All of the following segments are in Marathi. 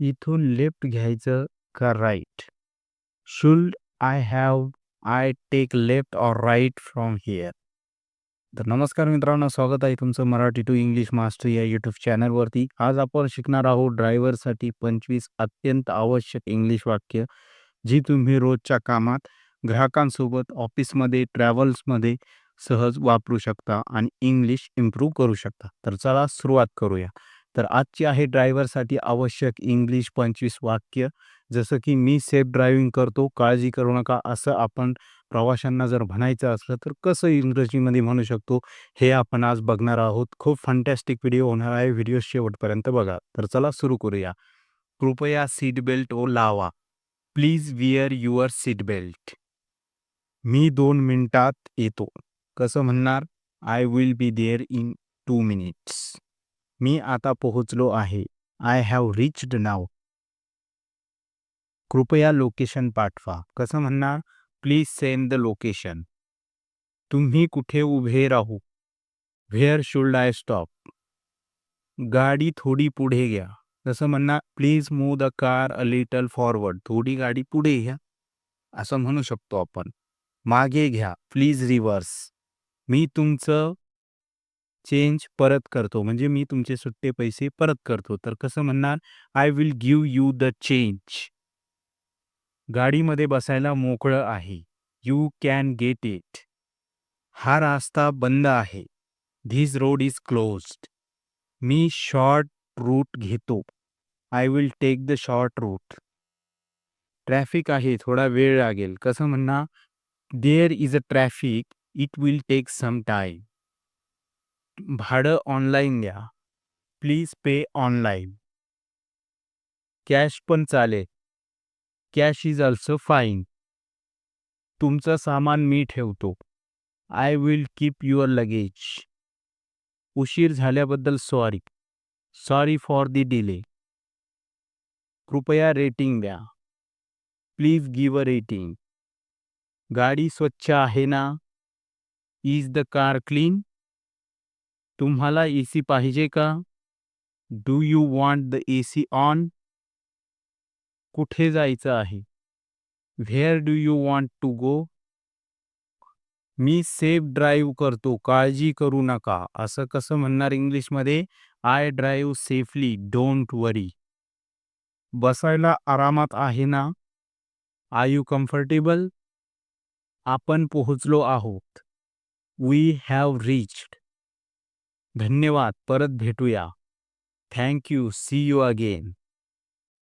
इथून लेफ्ट घ्यायचं का right? Should I have I take left or right from here. तर नमस्कार मित्रांनो स्वागत आहे तुमचं मराठी टू इंग्लिश मास्टर या यूट्यूब चॅनलवरती. आज आपण शिकणार आहोत ड्रायव्हरसाठी पंचवीस अत्यंत आवश्यक इंग्लिश वाक्य जी तुम्ही रोजच्या कामात ग्राहकांसोबत ऑफिसमध्ये ट्रॅव्हल्समध्ये सहज वापरू शकता आणि इंग्लिश इम्प्रूव्ह करू शकता. तर चला सुरुवात करूया. तर आजची आहे ड्रायव्हरसाठी आवश्यक इंग्लिश पंचवीस वाक्य. जसं की मी सेफ ड्रायव्हिंग करतो काळजी करू नका असं आपण प्रवाशांना जर म्हणायचं असलं तर कसं इंग्रजीमध्ये म्हणू शकतो? हे आपण आज बघणार आहोत. खूप फंटॅस्टिक व्हिडिओ होणार आहे. व्हिडिओ शेवटपर्यंत बघा. तर चला सुरू करूया. कृपया सीट बेल्ट ओ लावा. Please wear your seat belt मी दोन मिनिटात येतो. कसं म्हणणार? I will be there in two minutes मी आता पोहोचलो आहे. आय हॅव रिच्ड नाव कृपया लोकेशन पाठवा. कसं म्हणणार? प्लीज सेंड द लोकेशन तुम्ही कुठे उभे राहू? व्हेअर शुल्ड आय स्टॉप गाडी थोडी पुढे घ्या. जसं म्हणणार please move the car a little forward थोडी गाडी पुढे घ्या. असं म्हणू शकतो आपण. मागे घ्या. प्लीज रिव्हर्स मी तुमचं चेंज परत करतो. म्हणजे मी तुमचे सुट्टे पैसे परत करतो. तर कसं म्हणणार? I will give you the change गाडीमध्ये बसायला मोकळं आहे. यू कॅन गेट इट हा रास्ता बंद आहे. धीस रोड इज क्लोज्ड मी शॉर्ट रूट घेतो. I will take the short route traffic आहे. थोडा वेळ लागेल. कसं म्हणणार? There is a traffic it will take some time भाडं ऑनलाईन द्या प्लीज पे ऑनलाईन. कॅश पण चालेल. Cash is also fine. तुमचं सामान मी ठेवतो. I will keep your luggage. उशीर झाल्याबद्दल sorry. Sorry for the delay. कृपया रेटिंग द्या. Please give a rating. गाडी स्वच्छ आहे ना? Is the car clean? तुम्हाला ए सी पाहिजे का? Do you want the A C on? कुठे जायचं आहे? Where do you want to go? Me safe drive करतो काळजी करू नका असं कसं म्हणणार इंग्लिशमध्ये? I drive safely don't worry. बसायला आरामात आहे ना? I you comfortable? आपण पोहोचलो आहोत. We have reached. धन्यवाद. परत भेटूया. Thank you see you again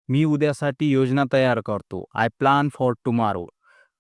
मी उद्यासाठी योजना तयार करतो. आय प्लान फॉर टुमारो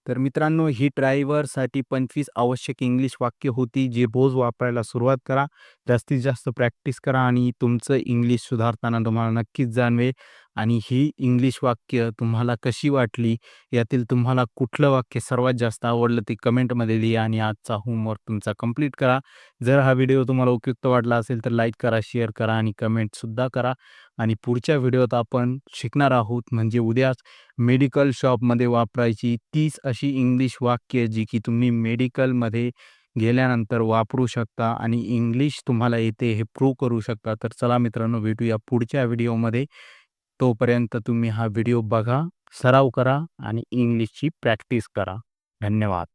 तर मित्रांनो ही ड्रायव्हरसाठी पंचवीस आवश्यक इंग्लिश वाक्य होती जे रोज वापरायला सुरुवात करा. जास्तीत जास्त प्रॅक्टिस करा आणि तुमचं इंग्लिश सुधारताना तुम्हाला नक्कीच जाणवेल. आणि ही इंग्लिश वाक्य तुम्हाला कशी वाटली? यातील तुम्हाला कुठलं वाक्य सर्वात जास्त आवडलं ते कमेंटमध्ये लिहा आणि आजचा होमवर्क तुमचा कंप्लीट करा. जर हा व्हिडिओ तुम्हाला उपयुक्त वाटला असेल तर लाईक करा शेअर करा आणि कमेंटसुद्धा करा. आणि पुढच्या व्हिडिओत आपण शिकणार आहोत म्हणजे उद्याच मेडिकल शॉपमध्ये वापरायची तीस अशी इंग्लिश वाक्य जी की तुम्ही मेडिकलमध्ये गेल्यानंतर वापरू शकता आणि इंग्लिश तुम्हाला येते हे प्रूव्ह करू शकता. तर चला मित्रांनो भेटूया पुढच्या व्हिडिओमध्ये तोपर्यंत तुम्ही हा व्हिडिओ बघा सराव करा आणि इंग्लिशची प्रॅक्टिस करा. धन्यवाद.